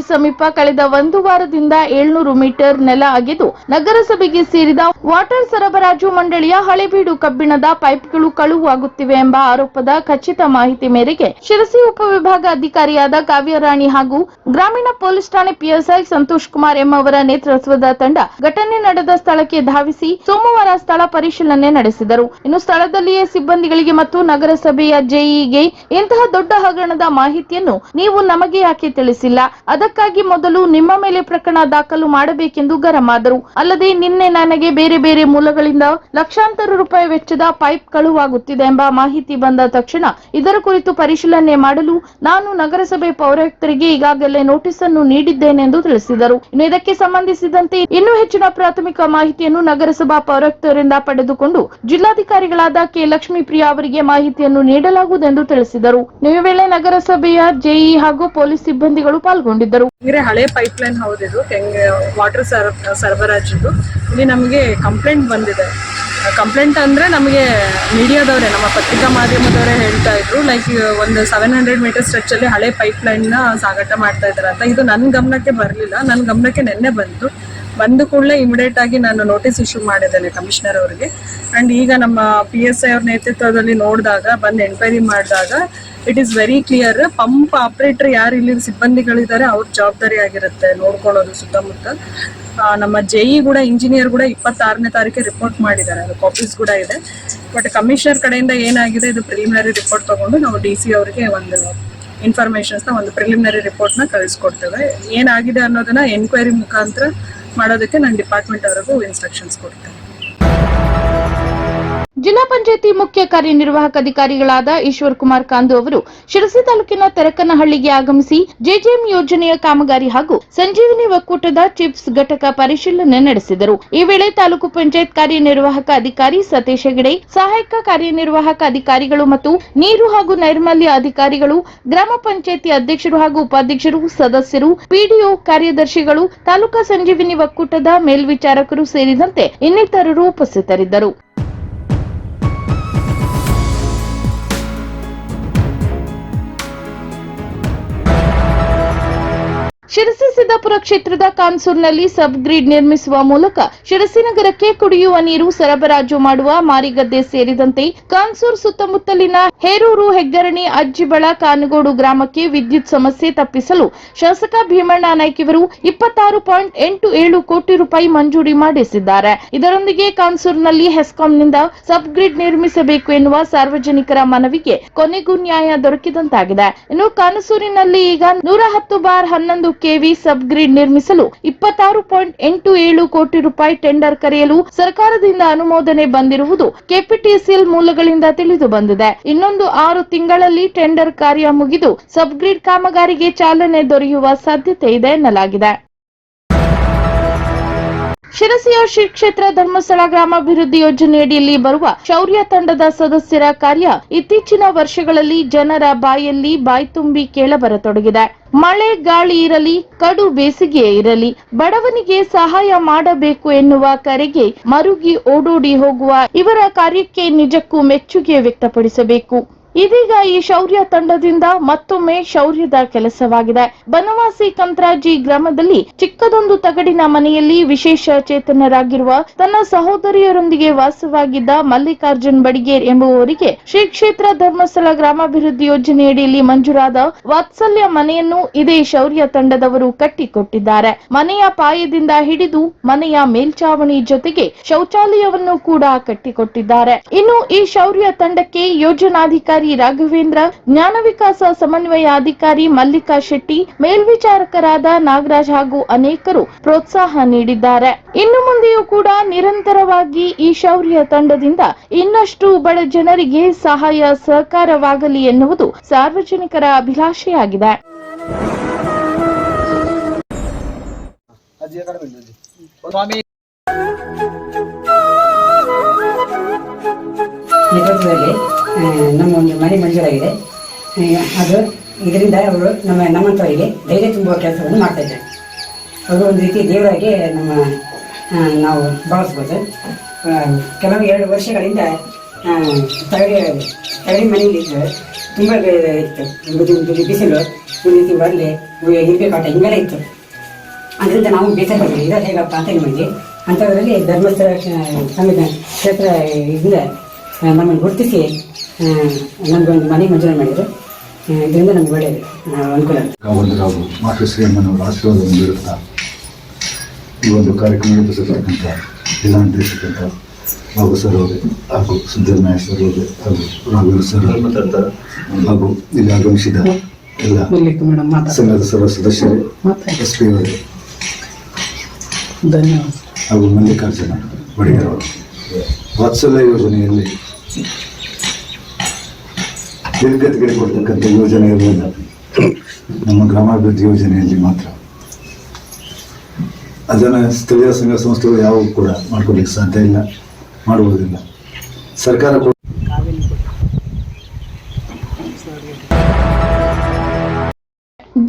ಶಿರಸಿ ಸಮೀಪ ಕಳೆದ ಒಂದು ವಾರದಿಂದ ಏಳ್ನೂರು ಮೀಟರ್ ನೆಲ ಆಗಿದ್ದು ನಗರಸಭೆಗೆ ಸೇರಿದ ವಾಟರ್ ಸರಬರಾಜು ಮಂಡಳಿಯ ಹಳೆಬೀಡು ಕಬ್ಬಿಣದ ಪೈಪ್ಗಳು ಕಳುವಾಗುತ್ತಿವೆ ಎಂಬ ಆರೋಪದ ಖಚಿತ ಮಾಹಿತಿ ಮೇರೆಗೆ ಶಿರಸಿ ಉಪವಿಭಾಗ ಅಧಿಕಾರಿಯಾದ ಕಾವ್ಯರಾಣಿ ಹಾಗೂ ಗ್ರಾಮೀಣ ಪೊಲೀಸ್ ಠಾಣೆ ಪಿಎಸ್ಐ ಸಂತೋಷ್ ಕುಮಾರ್ ಎಂ ಅವರ ನೇತೃತ್ವದ ತಂಡ ಘಟನೆ ನಡೆದ ಸ್ಥಳಕ್ಕೆ ಧಾವಿಸಿ ಸೋಮವಾರ ಸ್ಥಳ ಪರಿಶೀಲನೆ ನಡೆಸಿದರು. ಇನ್ನು ಸ್ಥಳದಲ್ಲಿಯೇ ಸಿಬ್ಬಂದಿಗಳಿಗೆ ಮತ್ತು ನಗರಸಭೆಯ ಜೆಇಗೆ ಇಂತಹ ದೊಡ್ಡ ಹಗರಣದ ಮಾಹಿತಿಯನ್ನು ನೀವು ನಮಗೆ ಯಾಕೆ ತಿಳಿಸಿಲ್ಲ? ಅದಕ್ಕಾಗಿ ಮೊದಲು ನಿಮ್ಮ ಮೇಲೆ ಪ್ರಕರಣ ದಾಖಲು ಮಾಡಬೇಕೆಂದು ಗರಂ ಆದರು. ಅಲ್ಲದೆ ನಿನ್ನೆ ನನಗೆ ಬೇರೆ ಬೇರೆ ಮೂಲಗಳಿಂದ ಲಕ್ಷಾಂತರ ರೂಪಾಯಿ ವೆಚ್ಚದ ಪೈಪ್ ಕಳುವಾಗುತ್ತಿದೆ ಎಂಬ ಮಾಹಿತಿ ಬಂದ ತಕ್ಷಣ ಇದರ ಕುರಿತು ಪರಿಶೀಲನೆ ಮಾಡಲು ನಾನು ನಗರಸಭೆ ಪೌರಾಯುಕ್ತರಿಗೆ ಈಗಾಗಲೇ ನೋಟಿಸ್ ಅನ್ನು ನೀಡಿದ್ದೇನೆ ಎಂದು ತಿಳಿಸಿದರು. ಇನ್ನು ಇದಕ್ಕೆ ಸಂಬಂಧಿಸಿದಂತೆ ಇನ್ನೂ ಹೆಚ್ಚಿನ ಪ್ರಾಥಮಿಕ ಮಾಹಿತಿಯನ್ನು ನಗರಸಭಾ ಪೌರಾಯುಕ್ತರಿಂದ ಪಡೆದುಕೊಂಡು ಜಿಲ್ಲಾಧಿಕಾರಿಗಳಾದ ಕೆ. ಲಕ್ಷ್ಮೀಪ್ರಿಯಾ ಅವರಿಗೆ ಮಾಹಿತಿಯನ್ನು ನೀಡಲಾಗುವುದೆಂದು ತಿಳಿಸಿದರು. ಈ ವೇಳೆ ನಗರಸಭೆಯ ಜೆಇ ಹಾಗೂ ಪೊಲೀಸ್ ಸಿಬ್ಬಂದಿಗಳು ಪಾಲ್ಗೊಂಡಿದ್ದರು. ಅಂದ್ರೆ ಹಳೆ ಪೈಪ್ ಲೈನ್ ಹೌದಿದು ಕೆಂಗೆ ವಾಟರ್ ಸರ್ ಸರಬರಾಜಿದ್ದು ಇಲ್ಲಿ ನಮಗೆ ಕಂಪ್ಲೇಂಟ್ ಬಂದಿದೆ. ಕಂಪ್ಲೇಂಟ್ ಅಂದ್ರೆ ನಮಗೆ ಮೀಡಿಯಾದವರೇ, ನಮ್ಮ ಪತ್ರಿಕಾ ಮಾಧ್ಯಮದವರೇ ಹೇಳ್ತಾ ಇದ್ರು. ಲೈಕ್ ಒಂದು ಸೆವೆನ್ ಹಂಡ್ರೆಡ್ ಮೀಟರ್ ಸ್ಟ್ರೆಚ್ ಅಲ್ಲಿ ಹಳೆ ಪೈಪ್ ಲೈನ್ನ ಸಾಗಾಟ ಮಾಡ್ತಾ ಇದ್ದಾರೆ ಅಂತ. ಇದು ನನ್ನ ಗಮನಕ್ಕೆ ಬರಲಿಲ್ಲ. ನನ್ನ ಗಮನಕ್ಕೆ ನಿನ್ನೆ ಬಂತು. ಬಂದ ಕೂಡಲೇ ಇಮಿಡಿಯೇಟ್ ಆಗಿ ನಾನು ನೋಟಿಸ್ ಇಶ್ಯೂ ಮಾಡಿದ್ದೇನೆ ಕಮಿಷನರ್ ಅವರಿಗೆ. ಅಂಡ್ ಈಗ ನಮ್ಮ ಪಿ ಎಸ್ ಐ ಅವ್ರ ನೇತೃತ್ವದಲ್ಲಿ ನೋಡಿದಾಗ, ಬಂದು ಎನ್ಕ್ವೈರಿ ಮಾಡಿದಾಗ it is very clear pump operator ಯಾರು ಇಲ್ಲಿ ಸಿಬ್ಬಂದಿಗಳಿದ್ದಾರೆ, ಅವ್ರ ಜವಾಬ್ದಾರಿ ಆಗಿರುತ್ತೆ ನೋಡ್ಕೊಳ್ಳೋದು ಸುತ್ತಮುತ್ತ. ನಮ್ಮ ನಮ್ಮ ಜೆಇ ಕೂಡ ಇಂಜಿನಿಯರ್ ಕೂಡ ಇಪ್ಪತ್ತಾರನೇ ತಾರೀಕು ರಿಪೋರ್ಟ್ ಮಾಡಿದ್ದಾರೆ ಅದು ಕಾಪೀಸ್ ಕೂಡ ಇದೆ. ಬಟ್ ಕಮಿಷನರ್ ಕಡೆಯಿಂದ ಏನಾಗಿದೆ, ಇದು ಪ್ರಿಲಿಮಿನರಿ ರಿಪೋರ್ಟ್ ತಗೊಂಡು ನಾವು ಡಿ ಸಿ ಅವರಿಗೆ ಒಂದು ಇನ್ಫಾರ್ಮೇಶನ್ಸ್ನ ಒಂದು ಪ್ರಿಲಿಮಿನರಿ ರಿಪೋರ್ಟ್ನ ಕಳಿಸ್ಕೊಡ್ತೇವೆ. ಏನಾಗಿದೆ ಅನ್ನೋದನ್ನ ಎನ್ಕ್ವೈರಿ ಮುಖಾಂತರ ಮಾಡೋದಕ್ಕೆ ನಾನು ಡಿಪಾರ್ಟ್ಮೆಂಟ್ ಅವರಿಗೂ ಇನ್ಸ್ಟ್ರಕ್ಷನ್ಸ್ ಕೊಡ್ತೇನೆ ಜಿಲ್ಲಾ ಪಂಚಾಯತಿ ಮುಖ್ಯ ಕಾರ್ಯನಿರ್ವಾಹಕ ಅಧಿಕಾರಿಗಳಾದ ಈಶ್ವರ್ ಕುಮಾರ್ ಕಾಂದು ಅವರು ಶಿರಸಿ ತಾಲೂಕಿನ ತೆರಕನಹಳ್ಳಿಗೆ ಆಗಮಿಸಿ ಜೆಜೆಎಂ ಯೋಜನೆಯ ಕಾಮಗಾರಿ ಹಾಗೂ ಸಂಜೀವಿನಿ ಒಕ್ಕೂಟದ ಚಿಪ್ಸ್ ಘಟಕ ಪರಿಶೀಲನೆ ನಡೆಸಿದರು. ಈ ವೇಳೆ ತಾಲೂಕು ಪಂಚಾಯತ್ ಕಾರ್ಯನಿರ್ವಾಹಕ ಅಧಿಕಾರಿ ಸತೀಶ್ ಹೆಗಡೆ, ಸಹಾಯಕ ಕಾರ್ಯನಿರ್ವಾಹಕ ಅಧಿಕಾರಿಗಳು ಮತ್ತು ನೀರು ಹಾಗೂ ನೈರ್ಮಲ್ಯ ಅಧಿಕಾರಿಗಳು, ಗ್ರಾಮ ಪಂಚಾಯತಿ ಅಧ್ಯಕ್ಷರು ಹಾಗೂ ಉಪಾಧ್ಯಕ್ಷರು, ಸದಸ್ಯರು, ಪಿಡಿಒ ಕಾರ್ಯದರ್ಶಿಗಳು, ತಾಲೂಕಾ ಸಂಜೀವಿನಿ ಒಕ್ಕೂಟದ ಮೇಲ್ವಿಚಾರಕರು ಸೇರಿದಂತೆ ಇನ್ನಿತರರು ಉಪಸ್ಥಿತರಿದ್ದರು. ಶಿರಸಿ ಸಿದ್ದಾಪುರ ಕ್ಷೇತ್ರದ ಕಾನ್ಸೂರ್ನಲ್ಲಿ ಸಬ್ ಗ್ರಿಡ್ ನಿರ್ಮಿಸುವ ಮೂಲಕ ಶಿರಸಿ ನಗರಕ್ಕೆ ಕುಡಿಯುವ ನೀರು ಸರಬರಾಜು ಮಾಡುವ ಮಾರಿಗದ್ದೆ ಸೇರಿದಂತೆ ಕಾನ್ಸೂರ್ ಸುತ್ತಮುತ್ತಲಿನ ಹೇರೂರು, ಹೆಗ್ಗರಣಿ, ಅಜ್ಜಿಬಳ, ಕಾನಗೋಡು ಗ್ರಾಮಕ್ಕೆ ವಿದ್ಯುತ್ ಸಮಸ್ಯೆ ತಪ್ಪಿಸಲು ಶಾಸಕ ಭೀಮಣ್ಣ ನಾಯ್ಕ ಇವರು ಇಪ್ಪತ್ತಾರು ಪಾಯಿಂಟ್ ಎಂಟು ಏಳು ಕೋಟಿ ರೂಪಾಯಿ ಮಂಜೂರಿ ಮಾಡಿಸಿದ್ದಾರೆ. ಇದರೊಂದಿಗೆ ಕಾನ್ಸೂರ್ನಲ್ಲಿ ಹೆಸ್ಕಾಂನಿಂದ ಸಬ್ ಗ್ರಿಡ್ ನಿರ್ಮಿಸಬೇಕು ಎನ್ನುವ ಸಾರ್ವಜನಿಕರ ಮನವಿಗೆ ಕೊನೆಗೂ ನ್ಯಾಯ ದೊರಕಿದಂತಾಗಿದೆ. ಇನ್ನು ಕಾನ್ಸೂರಿನಲ್ಲಿ ಈಗ ನೂರ ಹತ್ತು ಬಾರ್ ಹನ್ನೊಂದು ಕೆವಿ ಸಬ್ ಗ್ರಿಡ್ ನಿರ್ಮಿಸಲು ಇಪ್ಪತ್ತಾರು ಪಾಯಿಂಟ್ ಎಂಟು ಏಳು ಕೋಟಿ ರೂಪಾಯಿ ಟೆಂಡರ್ ಕರೆಯಲು ಸರ್ಕಾರದಿಂದ ಅನುಮೋದನೆ ಬಂದಿರುವುದು ಕೆಪಿಟಿಸಿಎಲ್ ಮೂಲಗಳಿಂದ ತಿಳಿದು ಬಂದಿದೆ. ಇನ್ನೊಂದು ಆರು ತಿಂಗಳಲ್ಲಿ ಟೆಂಡರ್ ಕಾರ್ಯ ಮುಗಿದು ಸಬ್ ಗ್ರಿಡ್ ಕಾಮಗಾರಿಗೆ ಚಾಲನೆ ದೊರೆಯುವ ಸಾಧ್ಯತೆ ಇದೆ ಎನ್ನಲಾಗಿದೆ. ಶಿರಸಿಯ ಶ್ರೀ ಕ್ಷೇತ್ರ ಧರ್ಮಸ್ಥಳ ಗ್ರಾಮಾಭಿವೃದ್ಧಿ ಯೋಜನೆಯಡಿಯಲ್ಲಿ ಬರುವ ಶೌರ್ಯ ತಂಡದ ಸದಸ್ಯರ ಕಾರ್ಯ ಇತ್ತೀಚಿನ ವರ್ಷಗಳಲ್ಲಿ ಜನರ ಬಾಯಲ್ಲಿ ಬಾಯ್ತುಂಬಿ ಕೇಳಬರತೊಡಗಿದೆ. ಮಳೆ ಗಾಳಿ ಇರಲಿ, ಕಡು ಬೇಸಿಗೆ ಇರಲಿ, ಬಡವನಿಗೆ ಸಹಾಯ ಮಾಡಬೇಕು ಎನ್ನುವ ಕರೆಗೆ ಮರುಗಿ ಓಡೋಡಿ ಹೋಗುವ ಇವರ ಕಾರ್ಯಕ್ಕೆ ನಿಜಕ್ಕೂ ಮೆಚ್ಚುಗೆ ವ್ಯಕ್ತಪಡಿಸಬೇಕು. ಇದೀಗ ಈ ಶೌರ್ಯ ತಂಡದಿಂದ ಮತ್ತೊಮ್ಮೆ ಶೌರ್ಯದ ಕೆಲಸವಾಗಿದೆ. ಬನವಾಸಿ ಕಂತ್ರಾಜಿ ಗ್ರಾಮದಲ್ಲಿ ಚಿಕ್ಕದೊಂದು ತಗಡಿನ ಮನೆಯಲ್ಲಿ ವಿಶೇಷ ಚೇತನರಾಗಿರುವ ತನ್ನ ಸಹೋದರಿಯರೊಂದಿಗೆ ವಾಸವಾಗಿದ್ದ ಮಲ್ಲಿಕಾರ್ಜುನ್ ಬಡಿಗೇರ್ ಎಂಬುವವರಿಗೆ ಶ್ರೀ ಕ್ಷೇತ್ರ ಧರ್ಮಸ್ಥಳ ಗ್ರಾಮಾಭಿವೃದ್ಧಿ ಯೋಜನೆಯಡಿಯಲ್ಲಿ ಮಂಜೂರಾದ ವಾತ್ಸಲ್ಯ ಮನೆಯನ್ನು ಇದೇ ಶೌರ್ಯ ತಂಡದವರು ಕಟ್ಟಿಕೊಟ್ಟಿದ್ದಾರೆ. ಮನೆಯ ಪಾಯದಿಂದ ಹಿಡಿದು ಮನೆಯ ಮೇಲ್ಚಾವಣಿ ಜೊತೆಗೆ ಶೌಚಾಲಯವನ್ನು ಕೂಡ ಕಟ್ಟಿಕೊಟ್ಟಿದ್ದಾರೆ. ಇನ್ನು ಈ ಶೌರ್ಯ ತಂಡಕ್ಕೆ ಯೋಜನಾಧಿಕಾರಿ ರಾಘವೇಂದ್ರ ಜ್ಞಾನ ವಿಕಾಸ ಸಮನ್ವಯ ಅಧಿಕಾರಿ ಮಲ್ಲಿಕಾ ಶೆಟ್ಟಿ ಮೇಲ್ವಿಚಾರಕರಾದ ನಾಗರಾಜ್ ಹಾಗೂ ಅನೇಕರು ಪ್ರೋತ್ಸಾಹ ನೀಡಿದ್ದಾರೆ. ಇನ್ನು ಮುಂದೆಯೂ ಕೂಡ ನಿರಂತರವಾಗಿ ಈ ಶೌರ್ಯ ತಂಡದಿಂದ ಇನ್ನಷ್ಟು ಬಡ ಜನರಿಗೆ ಸಹಾಯ ಸಹಕಾರವಾಗಲಿ ಎನ್ನುವುದು ಸಾರ್ವಜನಿಕರ ಅಭಿಲಾಷೆಯಾಗಿದೆ. ಇದರ ಆ, ನಮ್ಮ ಒಂದು ಮನೆ ಮಂಜೂರಾಗಿದೆ. ಅದು ಇದರಿಂದ ಅವರು ನಮ್ಮ ನಮ್ಮಂಥವರಿಗೆ ಧೈರ್ಯ ತುಂಬುವ ಕೆಲಸವನ್ನು ಮಾಡ್ತಾ ಇದ್ದಾರೆ. ಅವರು ಒಂದು ರೀತಿ ದೇವರಾಗಿ ನಮ್ಮ ನಾವು ಭಾವಿಸ್ಬೋದು. ಕೆಲವು ಎರಡು ವರ್ಷಗಳಿಂದ ತಗಡಿ ತಗಡಿ ಮನೆಯಲ್ಲಿ ತುಂಬ ಇತ್ತು. ಬಿಸಿಲು, ಒಂದು ರೀತಿ ಬರಲಿ ಇರಬೇಕಾಟ ಹಿಂಗೆಲ್ಲ ಇತ್ತು. ಅದರಿಂದ ನಾವು ಬೇಸರಪಟ್ಟಿದ್ವಿ ಇದು ಹೇಗಪ್ಪ ಅಂತ ನಿಮಗೆ ಅಂಥವರಲ್ಲಿ ಧರ್ಮಸ್ಥಳ ಸಂವಿಧಾನ ಕ್ಷೇತ್ರ ಇದರಿಂದ ನಮ್ಮನ್ನು ಗುರುತಿಸಿ ನಮಗೊಂದು ಮನೆ ಮಂಜೂರು ಮಾಡಿದರು. ಇದರಿಂದ ನಮ್ಗೆ ಒಳ್ಳೆಯದು. ಅನುಕೂಲ ಆಶೀರ್ವಾದವನ್ನು ಈ ಒಂದು ಕಾರ್ಯಕ್ರಮ ರೂಪಿಸಿರ್ತಕ್ಕಂಥ ಜಿಲ್ಲಾ ನಿರ್ದೇಶಕಂತ ಬಾಬು ಸರ್ ಅವರೇ ಹಾಗೂ ಸಿದ್ದರಾಮಯ್ಯ ಸರ್ ಅವರು ಹಾಗೂ ರಾಘವೇಂದ್ರ ಸರ್ ಹಾಗೂ ಇಲ್ಲಿ ಆಗಮಿಸಿದ ಎಲ್ಲ ಸಂಘದ ಸರ್ವ ಸದಸ್ಯರೇ ಎಸ್ ಪಿ ಅವರೇ ಧನ್ಯವಾದ. ಹಾಗೂ ಮಲ್ಲಿಕಾರ್ಜುನ ಒಡೆಯರವರು ವಾತ್ಸಲ್ಯ ಯೋಜನೆಯಲ್ಲಿ ನಿರ್ಗತಿಗೆ ಕೊಡ್ತಕ್ಕಂಥ ಯೋಜನೆ ಇರಲಿಲ್ಲ. ನಮ್ಮ ಗ್ರಾಮಾಭಿವೃದ್ಧಿ ಯೋಜನೆಯಲ್ಲಿ ಮಾತ್ರ. ಅದನ್ನು ಸ್ಥಳೀಯ ಸಂಘ ಸಂಸ್ಥೆಗಳು ಯಾವ ಕೂಡ ಮಾಡ್ಕೊಳ್ಳಿಕ್ಕೆ ಸಾಧ್ಯ ಇಲ್ಲ, ಮಾಡುವುದಿಲ್ಲ. ಸರ್ಕಾರ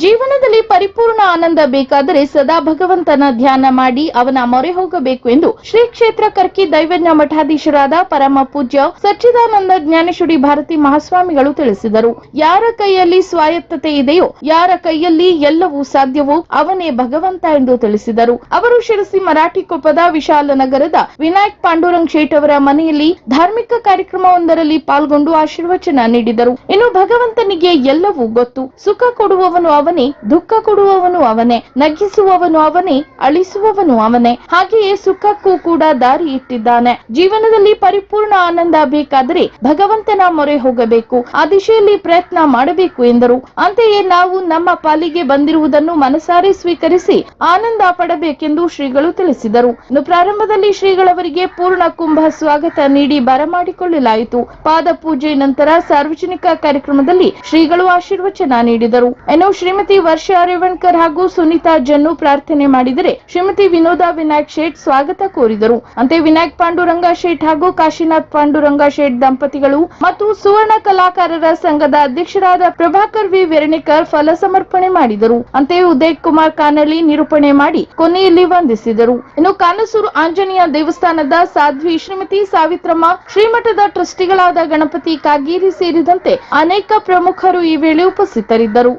ಜೀವನದಲ್ಲಿ ಪರಿಪೂರ್ಣ ಆನಂದ ಬೇಕಾದರೆ ಸದಾ ಭಗವಂತನ ಧ್ಯಾನ ಮಾಡಿ ಅವನ ಮೊರೆ ಹೋಗಬೇಕು ಎಂದು ಶ್ರೀ ಕ್ಷೇತ್ರ ಕರ್ಕಿ ದೈವಜ್ಞ ಮಠಾಧೀಶರಾದ ಪರಮ ಪೂಜ್ಯ ಸಚ್ಚಿದಾನಂದ ಜ್ಞಾನೇಶ್ವರಿ ಭಾರತಿ ಮಹಾಸ್ವಾಮಿಗಳು ತಿಳಿಸಿದರು. ಯಾರ ಕೈಯಲ್ಲಿ ಸ್ವಾಯತ್ತತೆ ಇದೆಯೋ, ಯಾರ ಕೈಯಲ್ಲಿ ಎಲ್ಲವೂ ಸಾಧ್ಯವೋ ಅವನೇ ಭಗವಂತ ಎಂದು ತಿಳಿಸಿದರು. ಅವರು ಶಿರಸಿ ಮರಾಠಿ ಕೊಪ್ಪದ ವಿಶಾಲ ನಗರದ ವಿನಾಯಕ್ ಪಾಂಡುರಂಗ್ ಶೇಟ್ ಅವರ ಮನೆಯಲ್ಲಿ ಧಾರ್ಮಿಕ ಕಾರ್ಯಕ್ರಮವೊಂದರಲ್ಲಿ ಪಾಲ್ಗೊಂಡು ಆಶೀರ್ವಚನ ನೀಡಿದರು. ಇನ್ನು ಭಗವಂತನಿಗೆ ಎಲ್ಲವೂ ಗೊತ್ತು. ಸುಖ ಕೊಡುವವನು ಅವನೇ, ದುಃಖ ಕೊಡುವವನು ಅವನೇ ನಗಿಸುವವನು ಅವನೇ, ಅಳಿಸುವವನು ಅವನೇ. ಹಾಗೆಯೇ ಸುಖಕ್ಕೂ ಕೂಡ ದಾರಿ ಇಟ್ಟಿದ್ದಾನೆ. ಜೀವನದಲ್ಲಿ ಪರಿಪೂರ್ಣ ಆನಂದ ಬೇಕಾದರೆ ಭಗವಂತನ ಮೊರೆ ಹೋಗಬೇಕು, ಆ ದಿಶೆಯಲ್ಲಿ ಪ್ರಯತ್ನ ಮಾಡಬೇಕು ಎಂದರು. ಅಂತೆಯೇ ನಾವು ನಮ್ಮ ಪಾಲಿಗೆ ಬಂದಿರುವುದನ್ನು ಮನಸಾರೆ ಸ್ವೀಕರಿಸಿ ಆನಂದ ಪಡಬೇಕೆಂದು ಶ್ರೀಗಳು ತಿಳಿಸಿದರು. ಪ್ರಾರಂಭದಲ್ಲಿ ಶ್ರೀಗಳವರಿಗೆ ಪೂರ್ಣ ಕುಂಭ ಸ್ವಾಗತ ನೀಡಿ ಬರಮಾಡಿಕೊಳ್ಳಲಾಯಿತು ಪಾದ ಪೂಜೆ ನಂತರ ಸಾರ್ವಜನಿಕ ಕಾರ್ಯಕ್ರಮದಲ್ಲಿ ಶ್ರೀಗಳು ಆಶೀರ್ವಚನ ನೀಡಿದರು. ಎನ್ನು ಶ್ರೀಮತಿ ವರ್ಷ ರೇವಣ್ಕರ್ ಹಾಗೂ ಸುನೀತಾ ಜನ್ನು ಪ್ರಾರ್ಥನೆ ಮಾಡಿದರೆ ಶ್ರೀಮತಿ ವಿನೋದ ವಿನಾಯಕ್ ಶೇಟ್ ಸ್ವಾಗತ ಕೋರಿದರು. ಅಂತೆ ವಿನಾಯಕ್ ಪಾಂಡುರಂಗ ಶೇಟ್ ಹಾಗೂ ಕಾಶಿನಾಥ್ ಪಾಂಡುರಂಗ ಶೇಟ್ ದಂಪತಿಗಳು ಮತ್ತು ಸುವರ್ಣ ಕಲಾಕಾರರ ಸಂಘದ ಅಧ್ಯಕ್ಷರಾದ ಪ್ರಭಾಕರ್ ವಿ ವೆರ್ಣಿಕರ್ ಫಲ ಸಮರ್ಪಣೆ ಮಾಡಿದರು. ಅಂತೆ ಉದಯ್ ಕುಮಾರ್ ಕಾನಳ್ಳಿ ನಿರೂಪಣೆ ಮಾಡಿ ಕೊನೆಯಲ್ಲಿ ವಂದಿಸಿದರು. ಇನ್ನು ಕಾನಸೂರು ಆಂಜನೇಯ ದೇವಸ್ಥಾನದ ಸಾಧ್ವಿ ಶ್ರೀಮತಿ ಸಾವಿತ್ರಮ್ಮ ಶ್ರೀಮಠದ ಟ್ರಸ್ಟಿಗಳಾದ ಗಣಪತಿ ಕಾಗೇರಿ ಸೇರಿದಂತೆ ಅನೇಕ ಪ್ರಮುಖರು ಈ ವೇಳೆ ಉಪಸ್ಥಿತರಿದ್ದರು.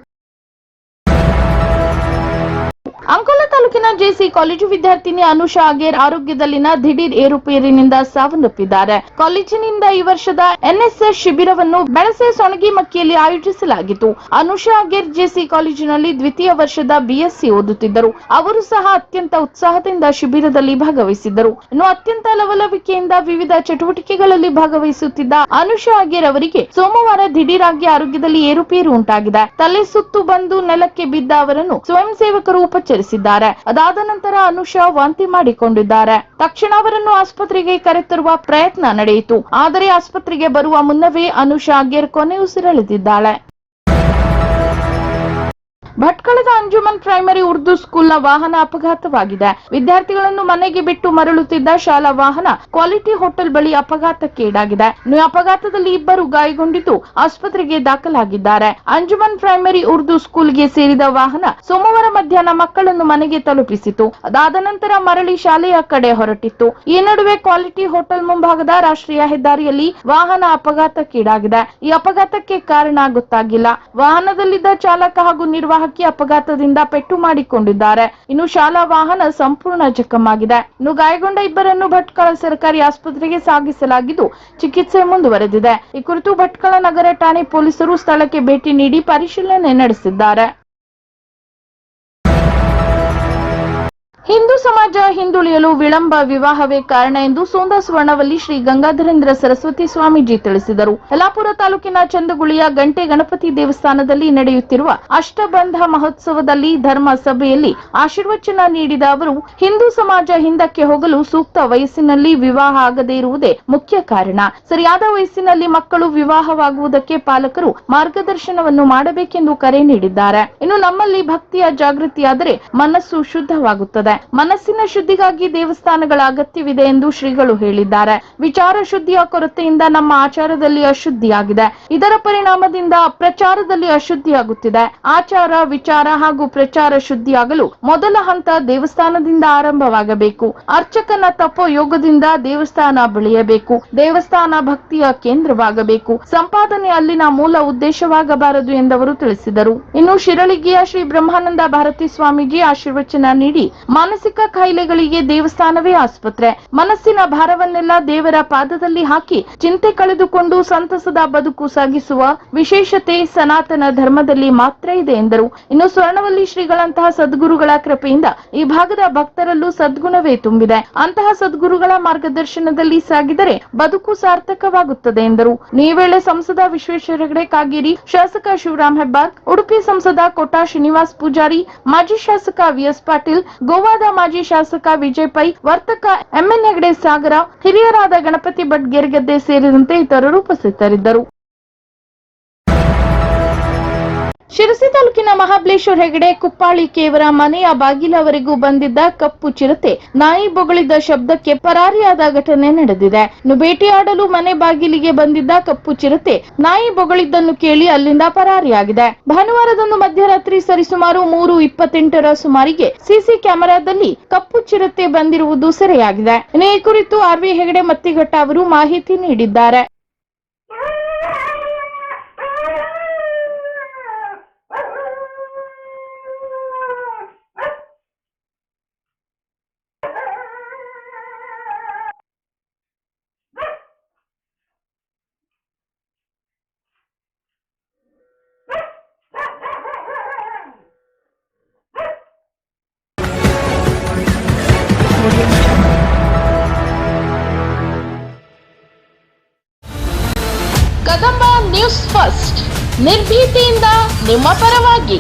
ಅಂಕೋಲಾ ತಾಲೂಕಿನ ಜೆಸಿ ಕಾಲೇಜು ವಿದ್ಯಾರ್ಥಿನಿ ಅನುಷಾ ಅಗೇರ್ ಆರೋಗ್ಯದಲ್ಲಿನ ದಿಢೀರ್ ಏರುಪೇರಿನಿಂದ ಸಾವನ್ನಪ್ಪಿದ್ದಾರೆ. ಕಾಲೇಜಿನಿಂದ ಈ ವರ್ಷದ ಎನ್ಎಸ್ಎಸ್ ಶಿಬಿರವನ್ನು ಬೆಳಸೆ ಸೊಣಗಿ ಮಕ್ಕಿಯಲ್ಲಿ ಆಯೋಜಿಸಲಾಗಿತ್ತು. ಅನುಷಾ ಅಗೇರ್ ಜೆಸಿ ಕಾಲೇಜಿನಲ್ಲಿ ದ್ವಿತೀಯ ವರ್ಷದ ಬಿಎಸ್ಸಿ ಓದುತ್ತಿದ್ದರು. ಅವರು ಸಹ ಅತ್ಯಂತ ಉತ್ಸಾಹದಿಂದ ಶಿಬಿರದಲ್ಲಿ ಭಾಗವಹಿಸಿದ್ದರು. ಇನ್ನು ಅತ್ಯಂತ ಲವಲವಿಕೆಯಿಂದ ವಿವಿಧ ಚಟುವಟಿಕೆಗಳಲ್ಲಿ ಭಾಗವಹಿಸುತ್ತಿದ್ದ ಅನುಷಾ ಅಗೇರ್ ಅವರಿಗೆ ಸೋಮವಾರ ದಿಢೀರಾಗಿ ಆರೋಗ್ಯದಲ್ಲಿ ಏರುಪೇರು ಉಂಟಾಗಿದೆ. ತಲೆ ಸುತ್ತು ಬಂದು ನೆಲಕ್ಕೆ ಬಿದ್ದ ಅವರನ್ನು ಸ್ವಯಂ ಸೇವಕರು ಉಪಚರಿಸಿದ್ದಾರೆ ಅದಾದ ನಂತರ ಅನುಷಾ ವಾಂತಿ ಮಾಡಿಕೊಂಡಿದ್ದಾರೆ. ತಕ್ಷಣ ಅವರನ್ನು ಆಸ್ಪತ್ರೆಗೆ ಕರೆತರುವ ಪ್ರಯತ್ನ ನಡೆಯಿತು. ಆದರೆ ಆಸ್ಪತ್ರೆಗೆ ಬರುವ ಮುನ್ನವೇ ಅನುಷಾ ಗೇರ್ ಕೊನೆ ಉಸಿರೆಳೆದಿದ್ದಾಳೆ ಭಟ್ಕಳದ ಅಂಜುಮನ್ ಪ್ರೈಮರಿ ಉರ್ದು ಸ್ಕೂಲ್ನ ವಾಹನ ಅಪಘಾತವಾಗಿದೆ. ವಿದ್ಯಾರ್ಥಿಗಳನ್ನು ಮನೆಗೆ ಬಿಟ್ಟು ಮರಳುತ್ತಿದ್ದ ಶಾಲಾ ವಾಹನ ಕ್ವಾಲಿಟಿ ಹೋಟೆಲ್ ಬಳಿ ಅಪಘಾತಕ್ಕೀಡಾಗಿದೆ ಅಪಘಾತದಲ್ಲಿ ಇಬ್ಬರು ಗಾಯಗೊಂಡಿದ್ದು ಆಸ್ಪತ್ರೆಗೆ ದಾಖಲಾಗಿದ್ದಾರೆ. ಅಂಜುಮನ್ ಪ್ರೈಮರಿ ಉರ್ದು ಸ್ಕೂಲ್ಗೆ ಸೇರಿದ ವಾಹನ ಸೋಮವಾರ ಮಧ್ಯಾಹ್ನ ಮಕ್ಕಳನ್ನು ಮನೆಗೆ ತಲುಪಿಸಿತು. ಅದಾದ ನಂತರ ಮರಳಿ ಶಾಲೆಯ ಕಡೆ ಹೊರಟಿತ್ತು. ಈ ನಡುವೆ ಕ್ವಾಲಿಟಿ ಹೋಟೆಲ್ ಮುಂಭಾಗದ ರಾಷ್ಟ್ರೀಯ ಹೆದ್ದಾರಿಯಲ್ಲಿ ವಾಹನ ಅಪಘಾತಕ್ಕೀಡಾಗಿದೆ ಈ ಅಪಘಾತಕ್ಕೆ ಕಾರಣ ಗೊತ್ತಾಗಿಲ್ಲ. ವಾಹನದಲ್ಲಿದ್ದ ಚಾಲಕ ಹಾಗೂ ನಿರ್ವಾಹಕಿ ಅಪಘಾತದಿಂದ ಪೆಟ್ಟು ಮಾಡಿಕೊಂಡಿದ್ದಾರೆ. ಇನ್ನು ಶಾಲಾ ವಾಹನ ಸಂಪೂರ್ಣ ಜಖಮಾಗಿದೆ. ಇನ್ನು ಗಾಯಗೊಂಡ ಇಬ್ಬರನ್ನು ಭಟ್ಕಳ ಸರ್ಕಾರಿ ಆಸ್ಪತ್ರೆಗೆ ಸಾಗಿಸಲಾಗಿದ್ದು ಚಿಕಿತ್ಸೆ ಮುಂದುವರೆದಿದೆ. ಈ ಕುರಿತು ಭಟ್ಕಳ ನಗರ ಠಾಣೆ ಪೊಲೀಸರು ಸ್ಥಳಕ್ಕೆ ಭೇಟಿ ನೀಡಿ ಪರಿಶೀಲನೆ ನಡೆಸಿದ್ದಾರೆ. ಹಿಂದೂ ಸಮಾಜ ಹಿಂದುಳಿಯಲು ವಿಳಂಬ ವಿವಾಹವೇ ಕಾರಣ ಎಂದು ಸೋಂದ ಸ್ವರ್ಣವಲ್ಲಿ ಶ್ರೀ ಗಂಗಾಧರೇಂದ್ರ ಸರಸ್ವತಿ ಸ್ವಾಮೀಜಿ ತಿಳಿಸಿದರು. ಯಲಾಪುರ ತಾಲೂಕಿನ ಚಂದಗುಳಿಯ ಗಂಟೆ ಗಣಪತಿ ದೇವಸ್ಥಾನದಲ್ಲಿ ನಡೆಯುತ್ತಿರುವ ಅಷ್ಟಬಂಧ ಮಹೋತ್ಸವದಲ್ಲಿ ಧರ್ಮ ಸಭೆಯಲ್ಲಿ ಆಶೀರ್ವಚನ ನೀಡಿದ ಅವರು, ಹಿಂದೂ ಸಮಾಜ ಹಿಂದಕ್ಕೆ ಹೋಗಲು ಸೂಕ್ತ ವಯಸ್ಸಿನಲ್ಲಿ ವಿವಾಹ ಆಗದೇ ಇರುವುದೇ ಮುಖ್ಯ ಕಾರಣ. ಸರಿಯಾದ ವಯಸ್ಸಿನಲ್ಲಿ ಮಕ್ಕಳು ವಿವಾಹವಾಗುವುದಕ್ಕೆ ಪಾಲಕರು ಮಾರ್ಗದರ್ಶನವನ್ನು ಮಾಡಬೇಕೆಂದು ಕರೆ ನೀಡಿದ್ದಾರೆ. ಇನ್ನು ನಮ್ಮಲ್ಲಿ ಭಕ್ತಿಯ ಜಾಗೃತಿಯಾದರೆ ಮನಸ್ಸು ಶುದ್ಧವಾಗುತ್ತದೆ. ಮಾಡುತ್ತದೆ ಮನಸ್ಸಿನ ಶುದ್ಧಿಗಾಗಿ ದೇವಸ್ಥಾನಗಳ ಅಗತ್ಯವಿದೆ ಎಂದು ಶ್ರೀಗಳು ಹೇಳಿದ್ದಾರೆ. ವಿಚಾರ ಶುದ್ಧಿಯ ಕೊರತೆಯಿಂದ ನಮ್ಮ ಆಚಾರದಲ್ಲಿ ಅಶುದ್ಧಿಯಾಗಿದೆ. ಇದರ ಪರಿಣಾಮದಿಂದ ಪ್ರಚಾರದಲ್ಲಿ ಅಶುದ್ಧಿಯಾಗುತ್ತಿದೆ. ಆಚಾರ, ವಿಚಾರ ಹಾಗೂ ಪ್ರಚಾರ ಶುದ್ಧಿಯಾಗಲು ಮೊದಲ ಹಂತ ದೇವಸ್ಥಾನದಿಂದ ಆರಂಭವಾಗಬೇಕು. ಅರ್ಚಕನ ತಪೋ ಯೋಗದಿಂದ ದೇವಸ್ಥಾನ ಬೆಳೆಯಬೇಕು. ದೇವಸ್ಥಾನ ಭಕ್ತಿಯ ಕೇಂದ್ರವಾಗಬೇಕು. ಸಂಪಾದನೆ ಅಲ್ಲಿನ ಮೂಲ ಉದ್ದೇಶವಾಗಬಾರದು ಎಂದವರು ತಿಳಿಸಿದರು. ಇನ್ನು ಶಿರಳಿಗೆಯ ಶ್ರೀ ಬ್ರಹ್ಮಾನಂದ ಭಾರತಿ ಸ್ವಾಮೀಜಿ ಆಶೀರ್ವಚನ ನೀಡಿ ಮಾನಸಿಕ ಕಾಯಿಲೆಗಳಿಗೆ ದೇವಸ್ಥಾನವೇ ಆಸ್ಪತ್ರೆ. ಮನಸ್ಸಿನ ಭಾರವನ್ನೆಲ್ಲ ದೇವರ ಪಾದದಲ್ಲಿ ಹಾಕಿ ಚಿಂತೆ ಕಳೆದುಕೊಂಡು ಸಂತಸದ ಬದುಕು ಸಾಗಿಸುವ ವಿಶೇಷತೆ ಸನಾತನ ಧರ್ಮದಲ್ಲಿ ಮಾತ್ರ ಇದೆ ಎಂದರು. ಇನ್ನು ಸ್ವರ್ಣವಲ್ಲಿ ಶ್ರೀಗಳಂತಹ ಸದ್ಗುರುಗಳ ಕೃಪೆಯಿಂದ ಈ ಭಾಗದ ಭಕ್ತರಲ್ಲೂ ಸದ್ಗುಣವೇ ತುಂಬಿದೆ. ಅಂತಹ ಸದ್ಗುರುಗಳ ಮಾರ್ಗದರ್ಶನದಲ್ಲಿ ಸಾಗಿದರೆ ಬದುಕು ಸಾರ್ಥಕವಾಗುತ್ತದೆ ಎಂದರು. ಈ ವೇಳೆ ಸಂಸದ ವಿಶ್ವೇಶ್ವರ ಹೆಗಡೆ ಕಾಗೇರಿ, ಶಾಸಕ ಶಿವರಾಮ್ ಹೆಬ್ಬಾರ್, ಉಡುಪಿ ಸಂಸದ ಕೋಟಾ ಶ್ರೀನಿವಾಸ್ ಪೂಜಾರಿ, ಮಾಜಿ ಶಾಸಕ ವಿಎಸ್ ಪಾಟೀಲ್ ಗೋವಾದ ಮಾಜಿ ಶಾಸಕ ವಿಜಯ್ ಪೈ, ವರ್ತಕ ಎಂಎನ್ ಹೆಗಡೆ ಸಾಗರ, ಹಿರಿಯರಾದ ಗಣಪತಿ ಭಟ್ ಗೆರೆಗದ್ದೆ ಸೇರಿದಂತೆ ಇತರರು ಉಪಸ್ಥಿತರಿದ್ದರು. ಶಿರಸಿ ತಾಲೂಕಿನ ಮಹಾಬಲೇಶ್ವರ ಹೆಗಡೆ ಕುಪ್ಪಾಳಿ ಕೇವರ ಮನೆಯ ಬಾಗಿಲವರೆಗೂ ಬಂದಿದ್ದ ಕಪ್ಪು ಚಿರತೆ ನಾಯಿ ಬೊಗಳಿದ್ದ ಶಬ್ದಕ್ಕೆ ಪರಾರಿಯಾದ ಘಟನೆ ನಡೆದಿದೆ. ಭೇಟಿಯಾಡಲು ಮನೆ ಬಾಗಿಲಿಗೆ ಬಂದಿದ್ದ ಕಪ್ಪು ಚಿರತೆ ನಾಯಿ ಬೊಗಳಿದ್ದನ್ನು ಕೇಳಿ ಅಲ್ಲಿಂದ ಪರಾರಿಯಾಗಿದೆ. ಭಾನುವಾರದಂದು ಮಧ್ಯರಾತ್ರಿ ಸರಿಸುಮಾರು ಮೂರು ಇಪ್ಪತ್ತೆಂಟರ ಸುಮಾರಿಗೆ ಸಿಸಿ ಕ್ಯಾಮೆರಾದಲ್ಲಿ ಕಪ್ಪು ಚಿರತೆ ಬಂದಿರುವುದು ಸೆರೆಯಾಗಿದೆ. ಈ ಕುರಿತು ಆರ್ವಿ ಹೆಗಡೆ ಮತ್ತಿಘಟ್ಟ ಅವರು ಮಾಹಿತಿ ನೀಡಿದ್ದಾರೆ. ಫಸ್ಟ್ ನಿರ್ಭೀತಿಯಿಂದ ನಿಮ್ಮ ಪರವಾಗಿ.